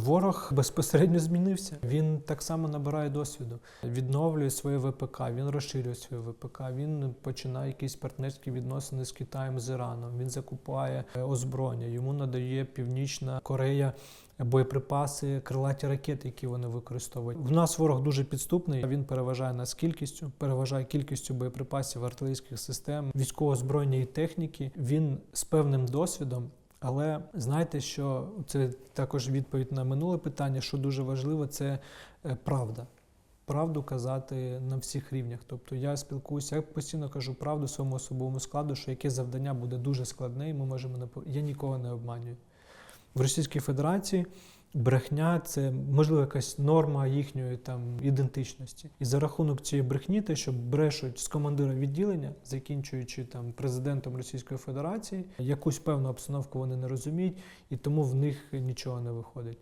ворог безпосередньо змінився. Він так само набирає досвіду, відновлює своє ВПК, він розширює своє ВПК. Він починає якісь партнерські відносини з Китаєм, з Іраном. Він закупає е, озброєння. Йому надає Північна Корея. Боєприпаси, крилаті ракети, які вони використовують. У нас ворог дуже підступний. Він переважає нас кількістю, переважає кількістю боєприпасів, артилерійських систем, військового озброєння і техніки. Він з певним досвідом. Але знаєте, що це також відповідь на минуле питання, що дуже важливо, це е, правда. Правду казати на всіх рівнях. Тобто я спілкуюся, я постійно кажу правду своєму особовому складу, що яке завдання буде дуже складне, і ми можемо не Я нікого не обманюю. В Російській Федерації брехня це можливо якась норма їхньої там ідентичності. І за рахунок цієї брехні, те, що брешуть з командира відділення, закінчуючи там президентом Російської Федерації, якусь певну обстановку вони не розуміють, і тому в них нічого не виходить.